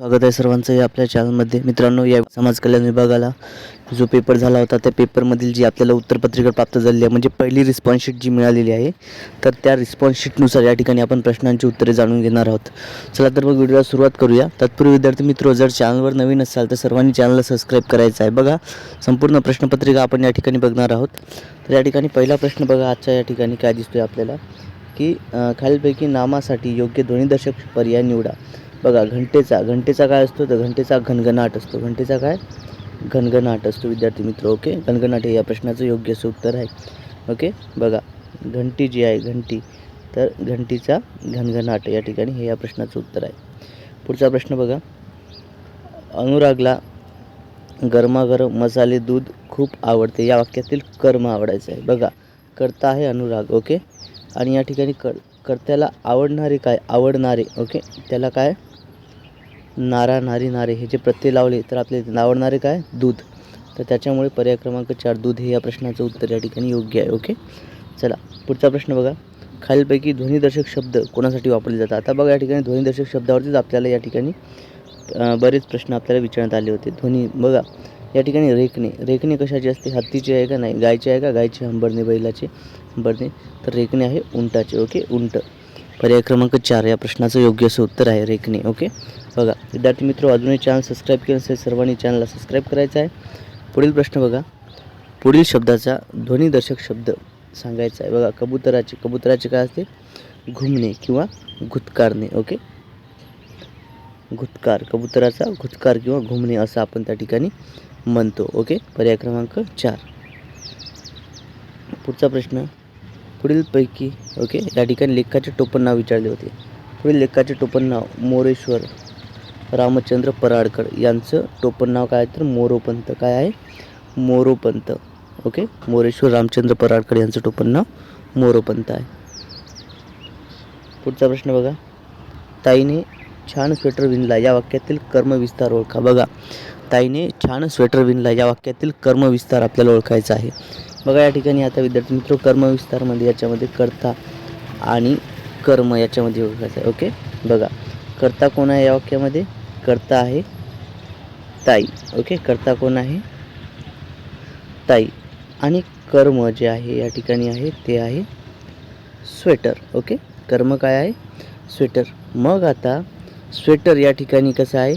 स्वागत आहे सर्वांचं या आपल्या चॅनलमध्ये मित्रांनो या समाज कल्याण विभागाला जो पेपर झाला होता त्या पेपरमधील जी आपल्याला उत्तरपत्रिका प्राप्त झालेली आहे म्हणजे पहिली रिस्पॉन्स शीट जी मिळालेली आहे तर त्या रिस्पॉन्स शीटनुसार या ठिकाणी आपण प्रश्नांची उत्तरे जाणून घेणार आहोत. चला तर मग व्हिडिओला सुरुवात करूया. तत्पूर्वी विद्यार्थी मित्र जर चॅनलवर नवीन असाल तर सर्वांनी चॅनलला सबस्क्राईब करायचं आहे. बघा संपूर्ण प्रश्नपत्रिका आपण या ठिकाणी बघणार आहोत. तर या ठिकाणी पहिला प्रश्न बघा आजच्या या ठिकाणी काय दिसतोय आपल्याला की खालीलपैकी नामासाठी योग्य ध्वनिदर्शक पर्याय निवडा. बघा घंटेचा घंटेचा काय असतो? तर घंटेचा घनघनाट असतो. घंटेचा काय? घनघनाट असतो. विद्यार्थी मित्र ओके? घनघनाट हे या प्रश्नाचं योग्य असं उत्तर आहे. ओके? बघा घंटी जी आहे घंटी तर घंटीचा घनघनाट या ठिकाणी हे या प्रश्नाचं उत्तर आहे. पुढचा प्रश्न बघा. अनुरागला गरमागरम मसाले दूध खूप आवडते. या वाक्यातील कर्म आवडायचं आहे. बघा करता आहे अनुराग ओके? आणि या ठिकाणी कर कर्त्याला आवडणारे काय? आवडणारे ओके? त्याला काय? नारा नारी नारे हे जे प्रत्यय लावले तर आपले आवडणारे काय? दूध. तर त्याच्यामुळे पर्याय क्रमांक चार दूध हे या प्रश्नाचं उत्तर या ठिकाणी योग्य आहे ओके चला पुढचा प्रश्न बघा. खालीलपैकी ध्वनिदर्शक शब्द कोणासाठी वापरले जातात? आता बघा या ठिकाणी ध्वनिदर्शक शब्दावरतीच आपल्याला या ठिकाणी बरेच प्रश्न आपल्याला विचारण्यात आले होते. ध्वनी बघा या ठिकाणी रेखणे. रेखणे कशाची असते? हत्तीची आहे का? नाही. गायची आहे का? गायची. हंबरणे बैलाचे. हंबरणे. तर रेखणे आहे उंटाचे ओके उंट. पर्याय क्रमांक चार या प्रश्नाचं योग्य असं उत्तर आहे रेखणे ओके बघा विद्यार्थी मित्र अजूनही चॅनल सबस्क्राईब केलं असेल सर्वांनी चॅनलला सबस्क्राईब करायचं आहे. पुढील प्रश्न बघा. पुढील शब्दाचा ध्वनिदर्शक शब्द सांगायचा आहे. बघा कबुतराचे कबुतराचे काय असते? घुमणे किंवा घुतकारणे ओके घुतकार कबुतराचा घुतकार किंवा घुमणे असं आपण त्या ठिकाणी म्हणतो ओके पर्याय क्रमांक चार. पुढचा प्रश्न. पुढीलपैकी ओके या ठिकाणी लेखाचे टोपण नाव विचारले होते. पुढील लेखाचे टोपण नाव मोरेश्वर रामचंद्र पराडकर. यांचं टोपण नाव काय आहे तर मोरोपंत. काय आहे? मोरोपंत. ओके मोरेश्वर रामचंद्र पराडकर यांचं टोपण नाव मोरोपंत आहे. पुढचा प्रश्न बघा. ताईने छान स्वेटर विणला. या वाक्यातील कर्मविस्तार ओळखा. बघा. ताईने छान स्वेटर विणला. या वाक्यातील कर्मविस्तार आपल्याला ओळखायचा आहे. बघा या ठिकाणी आता विद्यार्थी मित्र कर्मविस्तारमध्ये याच्यामध्ये कर्ता आणि कर्म याच्यामध्ये ओळखायचं आहे. ओके बघा. कर्ता कोण आहे या वाक्यामध्ये? कर्ता आहे. ताई ओके कर्ता कोण आहे? ताई आणि कर्म जे आहे या ठिकाणी आहे ते आहे स्वेटर ओके? कर्म काय आहे? स्वेटर. मग आता स्वेटर या ठिकाणी कसं आहे?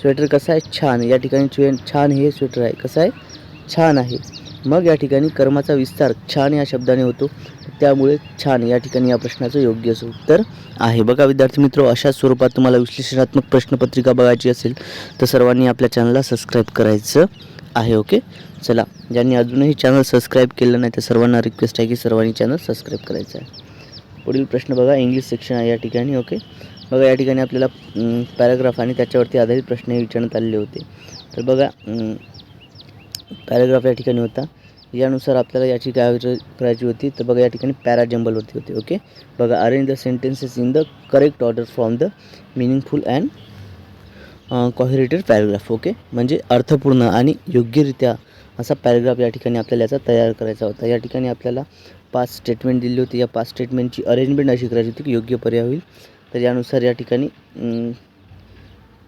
स्वेटर कसं आहे? छान. या ठिकाणी छान हे स्वेटर आहे. कसं आहे? छान आहे. मग या ठिकाणी कर्माचा विस्तार छान या शब्दाने होतो. त्यामुळे छान या ठिकाणी या प्रश्नाचं योग्य असं उत्तर आहे. बघा विद्यार्थी मित्र अशा स्वरूपात तुम्हाला विश्लेषणात्मक प्रश्नपत्रिका बघायची असेल तर सर्वांनी आपल्या चॅनलला सबस्क्राईब करायचं आहे ओके चला ज्यांनी अजूनही चॅनल सबस्क्राईब केलं नाही तर सर्वांना रिक्वेस्ट आहे की सर्वांनी चॅनल सबस्क्राईब करायचं आहे. पुढील प्रश्न बघा इंग्लिश सेक्शन आहे या ठिकाणी ओके बघा या ठिकाणी आपल्याला पॅराग्राफ आणि त्याच्यावरती आधारित प्रश्न हे विचारण्यात आलेले होते. तर बघा पॅराग्राफ या ठिकाणी होता. यानुसार आपल्याला याची काय करायची होती तर बघा या ठिकाणी पॅरा जंबलवरती ओके? बघा arrange the sentences in the correct order from the meaningful and coherent paragraph okay? म्हणजे अर्थपूर्ण आणि योग्यरित्या असा पॅराग्राफ या ठिकाणी आपल्याला याचा तयार करायचा होता. या ठिकाणी आपल्याला पाच स्टेटमेंट दिली होती. या पाच स्टेटमेंटची अरेंजमेंट अशी करायची होती की योग्य पर्याय होईल. तर यानुसार या ठिकाणी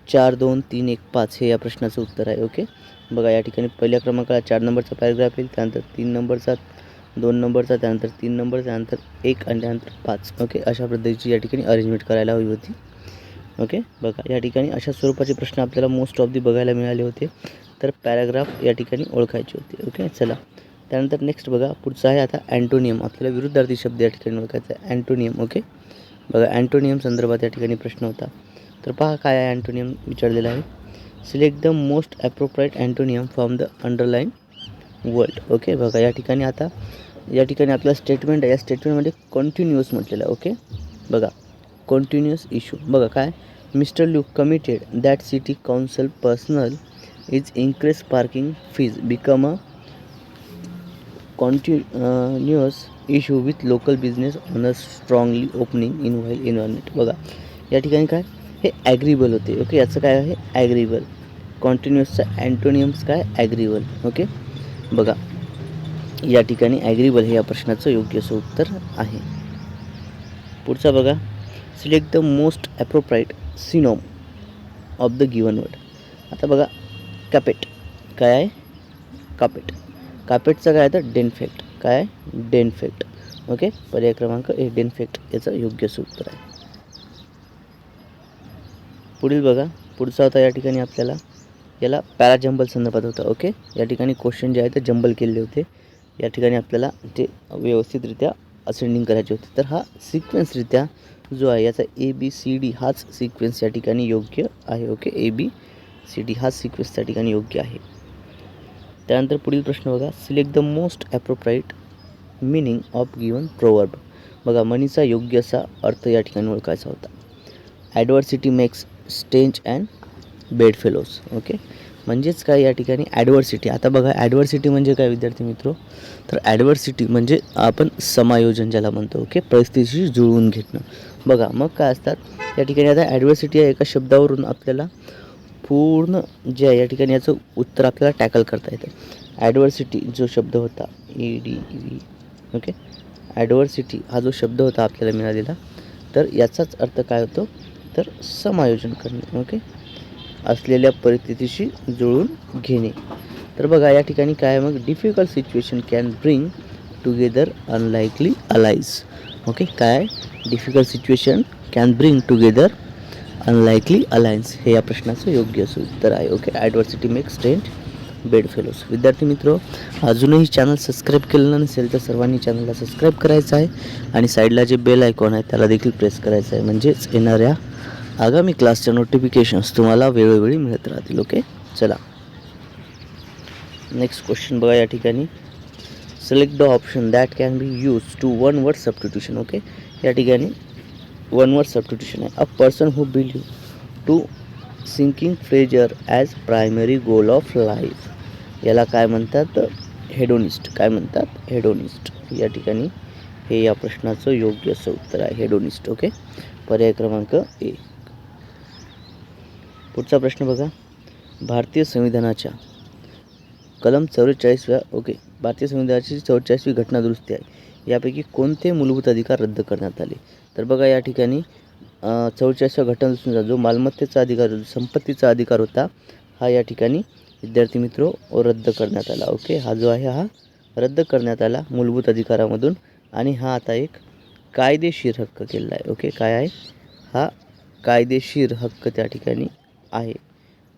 चार दोन तीन एक पाच हे या प्रश्नाचं उत्तर आहे ओके? बघा या ठिकाणी पहिल्या क्रमांकाला चार नंबरचा पॅराग्राफ येईल त्यानंतर तीन नंबरचा दोन नंबरचा त्यानंतर तीन नंबर त्यानंतर एक आणि त्यानंतर पाच. ओके अशा पद्धतीची या ठिकाणी अरेंजमेंट करायला हवी होती. ओके बघा या ठिकाणी अशा स्वरूपाचे प्रश्न आपल्याला मोस्ट ऑफ दी बघायला मिळाले होते. तर पॅराग्राफ या ठिकाणी ओळखायचे होते. ओके चला. त्यानंतर नेक्स्ट बघा पुढचा आहे आता अँटोनियम आपल्याला विरुद्धार्थी शब्द या ठिकाणी ओळखायचा आहे. अँटोनियम ओके बघा अँटोनियम संदर्भात या ठिकाणी प्रश्न होता. तर पहा काय आहे अँटोनियम विचारलेला आहे. Select the most appropriate antonym from the underline world okay बघा या ठिकाणी आता या ठिकाणी आपला स्टेटमेंट आहे. या स्टेटमेंटमध्ये कॉन्टिन्युअस म्हटलेलं आहे ओके बघा कॉन्टिन्युअस इश्यू बघा काय? Mister Luke committed that city council personal is increase parking fees become a continuous issue with local business on a strongly opening in while environment बघा या ठिकाणी काय? हे ॲग्रीबल होते ओके याचं काय आहे? ॲग्रीबल कॉन्टिन्युअसचं अँटोनियम्स काय? ॲग्रीबल ओके बघा या ठिकाणी ॲग्रीबल हे या प्रश्नाचं योग्य असं उत्तर आहे. पुढचा बघा. Select the most appropriate synonym of the given word आता बघा कॅपेट काय आहे? कापेट कापेटचं काय आहे तर? डेनफेक्ट काय आहे? डेनफेक्ट ओके पर्याय क्रमांक ए डेनफेक्ट याचं योग्य असं उत्तर आहे. पुढील बघा पुढचा होता या ठिकाणी आपल्याला याला पॅराजंबल संदर्भात होता ओके या ठिकाणी क्वेश्चन जे आहे ते जंबल केलेले होते. या ठिकाणी आपल्याला ते व्यवस्थितरित्या असेंडिंग करायचे होते. तर हा सिक्वेन्सरित्या जो आहे याचा ए बी सी डी हाच सिक्वेन्स या ठिकाणी योग्य आहे okay A B C D हाच सिक्वेन्स त्या ठिकाणी योग्य आहे. त्यानंतर पुढील प्रश्न बघा. Select the most appropriate meaning of given proverb बघा मनीचा योग्य असा अर्थ या ठिकाणी ओळखायचा होता. Adversity makes strange and bed fellows okay? म्हणजेच काय या ठिकाणी? ॲडव्हर्सिटी. आता बघा ॲडव्हर्सिटी म्हणजे काय विद्यार्थी मित्रो? तर ॲडव्हर्सिटी म्हणजे आपण समायोजन ज्याला म्हणतो ओके? परिस्थितीशी जुळवून घेणं. बघा मग काय असतात? या ठिकाणी आता ॲडव्हर्सिटी या एका शब्दावरून आपल्याला पूर्ण जे आहे या ठिकाणी याचं उत्तर आपल्याला टॅकल करता येतं. ॲडव्हर्सिटी जो शब्द होता E D V okay? Adversity हा जो शब्द होता आपल्याला मिळालेला तर याचाच अर्थ काय होतो? तर समायोजन करणे ओके असलेल्या परिस्थितीशी जुळून घेणे. तर बघा या ठिकाणी काय मग? Difficult situation can bring together unlikely allies okay काय? Difficult situation can bring together unlikely alliance हे या प्रश्नाचं योग्य असं उत्तर आहे okay adversity make strange bed fellows. विद्यार्थी मित्र अजूनही चॅनल सबस्क्राईब केलेलं नसेल तर सर्वांनी चॅनलला सबस्क्राईब करायचं आहे आणि साईडला जे बेल आयकॉन आहे त्याला देखील प्रेस करायचं आहे. म्हणजेच येणाऱ्या आगामी क्लासच्या नोटिफिकेशन्स तुम्हाला वेळोवेळी मिळत राहतील ओके चला. नेक्स्ट क्वेश्चन बघा या ठिकाणी. Select the option that can be use to one word substitution okay या ठिकाणी वन वर्ड सबस्टिट्यूशन आहे. A person who believe to seeking pleasure as primary goal of life याला काय म्हणतात? हेडोनिस्ट काय म्हणतात? हेडोनिस्ट या ठिकाणी हे या प्रश्नाचं योग्य असं उत्तर आहे. हेडोनिस्ट ओके पर्याय क्रमांक ए पुढचा प्रश्न बघा. भारतीय संविधानाच्या कलम चौवेचाळीसव्या ओके भारतीय संविधानाची चौवेचाळीसवी घटना दुरुस्ती आहे. यापैकी कोणते मूलभूत अधिकार रद्द करण्यात आले? तर बघा या ठिकाणी चौवेचाळीसव्या घटना जो मालमत्तेचा अधिकार संपत्तीचा अधिकार होता हा या ठिकाणी विद्यार्थी मित्रो रद्द करण्यात आला. ओके? हा जो आहे हा रद्द करण्यात आला मूलभूत अधिकारामधून आणि हा आता एक कायदेशीर हक्क केलेला आहे. ओके? काय आहे? हा कायदेशीर हक्क त्या ठिकाणी आहे.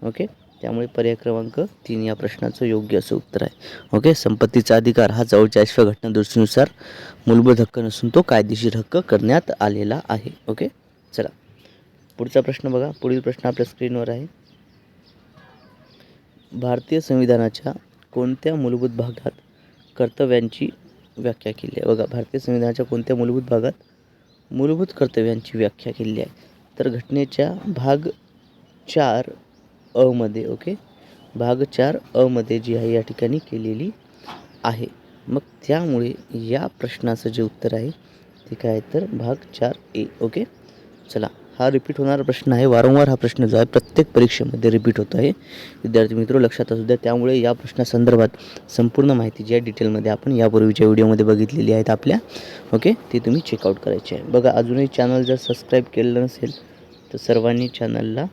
ओके? त्यामुळे पर्याय क्रमांक तीन या प्रश्नाचं योग्य असं उत्तर आहे. ओके? संपत्तीचा अधिकार हा चौचाळीसव्या घटना दुरुस्तीनुसार मूलभूत हक्क नसून तो कायदेशीर हक्क करण्यात आलेला आहे. ओके? चला. पुढचा प्रश्न बघा. पुढील प्रश्न आपल्या स्क्रीनवर आहे. भारतीय संविधानाच्या कोणत्या मूलभूत भागात कर्तव्यांची व्याख्या केली आहे? बघा भारतीय संविधानाच्या कोणत्या मूलभूत भागात मूलभूत कर्तव्यांची व्याख्या केलेली आहे? तर घटनेच्या भाग चार अमध्ये ओके? भाग चार अमध्ये जी आहे या ठिकाणी केलेली आहे. मग त्यामुळे या प्रश्नाचं जे उत्तर आहे ते काय तर भाग चार ए ओके? चला हा रिपीट होणारा प्रश्न आहे. वारंवार हा प्रश्न जो आहे प्रत्येक परीक्षेमध्ये रिपीट होतो आहे. विद्यार्थी मित्र लक्षात असू द्या त्यामुळे या प्रश्नासंदर्भात संपूर्ण माहिती जी आहे डिटेलमध्ये आपण यापूर्वीच्या व्हिडिओमध्ये बघितलेली आहेत आपल्या. ओके ती तुम्ही चेकआउट करायची आहे. बघा अजूनही चॅनल जर सबस्क्राईब केलं नसेल तर सर्वांनी चॅनलला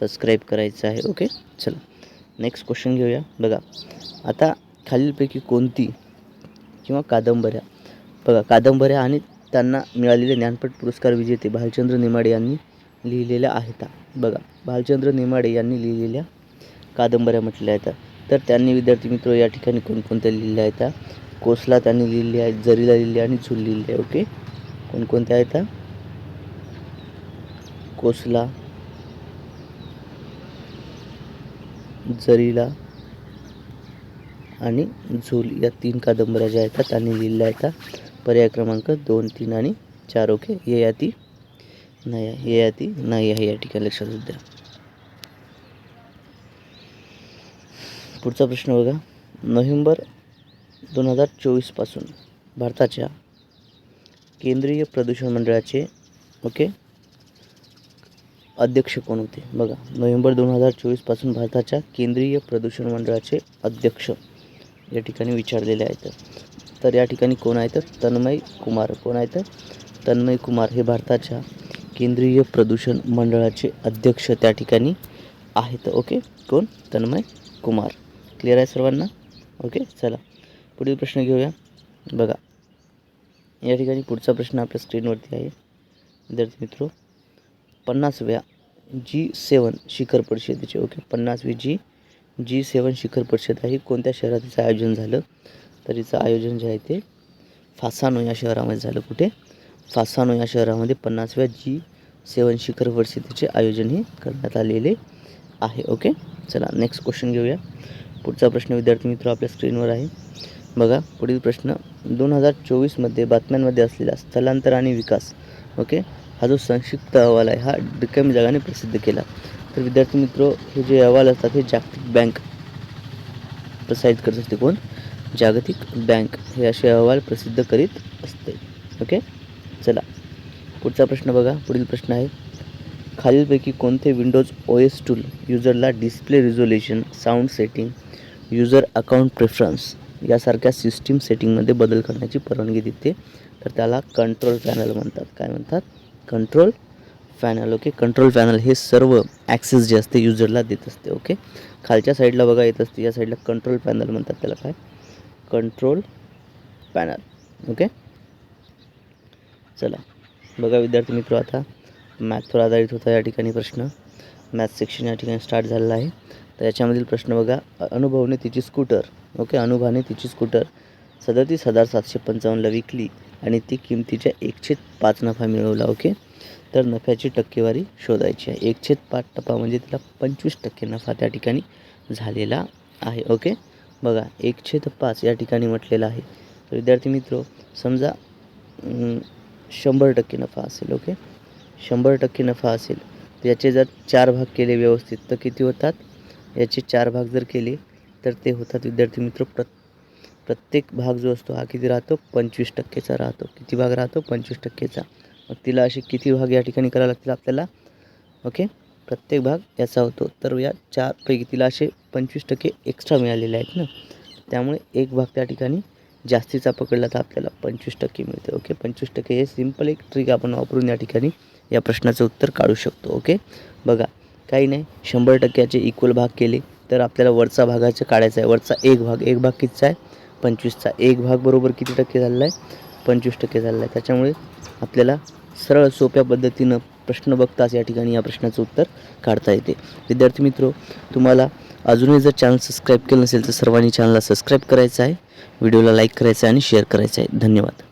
सबस्क्राईब करायचं आहे. ओके चला नेक्स्ट क्वेश्चन घेऊया. बघा आता खालीलपैकी कोणती किंवा कादंबऱ्या? बघा कादंबऱ्या आणि त्यांना मिळालेले ज्ञानपीठ पुरस्कार विजेते भालचंद्र नेमाडे यांनी लिहिलेल्या आहेत बघा भालचंद्र नेमाडे यांनी लिहिलेल्या कादंबऱ्या म्हटल्या आहेत तर त्यांनी विद्यार्थी मित्र या ठिकाणी कोणकोणत्या लिहिल्या आहेत कोसला त्यांनी लिहिली आहेत जरीला लिहिली आणि झुल लिहिली आहे ओके? कोणकोणत्या आहेत कोसला जरीला आणि झूल या तीन कादंबऱ्या ज्या आहेत त्यांनी लिहिल्या आहेत पर्याय क्रमांक दोन तीन आणि चार. ओके? ययाती नाही आहे नाही आहे या ठिकाणी लक्षात असू द्या. पुढचा प्रश्न बघा. नोव्हेंबर दोन हजार चोवीसपासून भारताच्या केंद्रीय प्रदूषण मंडळाचे ओके अध्यक्ष कोण होते? बघा. नोव्हेंबर दोन हजार चोवीसपासून भारताच्या केंद्रीय प्रदूषण मंडळाचे अध्यक्ष या ठिकाणी विचारलेले आहेत. तर या ठिकाणी कोण आहेत तन्मय कुमार. कोण आहेत तन्मय कुमार हे भारताच्या केंद्रीय प्रदूषण मंडळाचे अध्यक्ष त्या ठिकाणी आहेत. ओके? कोण? तन्मय कुमार. क्लिअर आहे सर्वांना? ओके? चला पुढील प्रश्न घेऊया. बघा या ठिकाणी पुढचा प्रश्न आपल्या स्क्रीनवरती आहे. विद्यार्थी मित्रो पन्नासव्या जी सेवन शिखर परिषदेचे ओके? पन्नासवी जी जी सेवन शिखर परिषद आहे. कोणत्या शहरात तिचं आयोजन झालं? तर हिचं आयोजन जे आहे ते फासानो या शहरामध्ये झालं कुठे? फासानो या शहरामध्ये पन्नासव्या जी सेवन शिखर परिषदेचे आयोजन हे करण्यात आलेले आहे. ओके? चला नेक्स्ट क्वेश्चन घेऊया. पुढचा प्रश्न विद्यार्थी मित्र आपल्या स्क्रीनवर आहे. बघा पुढील प्रश्न. दोन हजार चोवीसमध्ये बातम्यांमध्ये असलेला स्थलांतर आणि विकास ओके? हा जो संक्षिप्त अहवाल आहे हा डिकम जगाने प्रसिद्ध केला. तर विद्यार्थी मित्र हे जे अहवाल असतात हे जागतिक बँक प्रसारित करत असते कोण? जागतिक बँक हे असे अहवाल प्रसिद्ध करीत असते. ओके चला. पुढचा प्रश्न बघा. पुढील प्रश्न आहे. खालीलपैकी कोणते विंडोज ओ एस टूल युजरला display resolution sound setting user account preference यासारख्या सिस्टीम सेटिंगमध्ये बदल करण्याची परवानगी देते. तर त्याला कंट्रोल पॅनल म्हणतात. काय म्हणतात? Control panel okay control panel हे सर्व ॲक्सेस जे असते युजरला देत असते. ओके खालच्या साईडला बघा येत असते. या साईडला कंट्रोल पॅनल म्हणतात. त्याला काय? कंट्रोल पॅनल ओके चला. बघा विद्यार्थी मित्र आता मॅथवर आधारित होता या ठिकाणी प्रश्न. मॅथ सेक्शन या ठिकाणी स्टार्ट झालेला आहे. तर याच्यामधील प्रश्न बघा. अनुभवने तिची स्कूटर ओके अनुभवाने तिची स्कूटर सदतीस हजार सातशे पंचावन्नला विकली आणि ती किमतीच्या एकशे पाच नफा मिळवला. ओके तर नफ्याची टक्केवारी शोधायची आहे. एकशे पाच टप्पा म्हणजे तिला पंचवीस टक्के नफा त्या ठिकाणी झालेला आहे. ओके बघा एकशे पाच या ठिकाणी म्हटलेलं आहे. तर विद्यार्थी मित्र समजा शंभर टक्के नफा असेल ओके? शंभर टक्के नफा असेल. तर याचे जर चार भाग केले व्यवस्थित तर किती होतात? याचे चार भाग जर केले तर ते होतात विद्यार्थी मित्र प्र प्रत्येक भाग जो असतो हा किती राहतो? पंचवीस टक्केचा राहतो. किती भाग राहतो? पंचवीस टक्केचा. मग तिला असे किती भाग या ठिकाणी करावे लागतील आपल्याला? ओके? प्रत्येक भाग याचा होतो. तर या चारपैकी तिला असे पंचवीस टक्के एक्स्ट्रा मिळालेले आहेत ना. त्यामुळे एक भाग त्या ठिकाणी जास्तीचा पकडला तर आपल्याला पंचवीस टक्के मिळते. ओके? पंचवीस टक्के हे सिंपल एक ट्रिक आपण वापरून या ठिकाणी या प्रश्नाचं उत्तर काढू शकतो. ओके? बघा काही नाही. शंभर टक्क्याचे इक्वल भाग केले तर आपल्याला वरचा भागाचा काढायचा आहे. वरचा एक भाग. एक भाग कितीचा आहे? पंचवीसचा. एक भाग बरोबर किती टक्के झालेला आहे? पंचवीस टक्के झालेला आहे. त्याच्यामुळे आपल्याला सरळ सोप्या पद्धतीनं प्रश्न बघताच या ठिकाणी या प्रश्नाचं उत्तर काढता येते. विद्यार्थी मित्र तुम्हाला अजूनही जर चॅनल सबस्क्राईब केलं नसेल तर सर्वांनी चॅनलला सबस्क्राईब करायचं आहे व्हिडिओला लाईक करायचं आहे आणि शेअर करायचं आहे. धन्यवाद.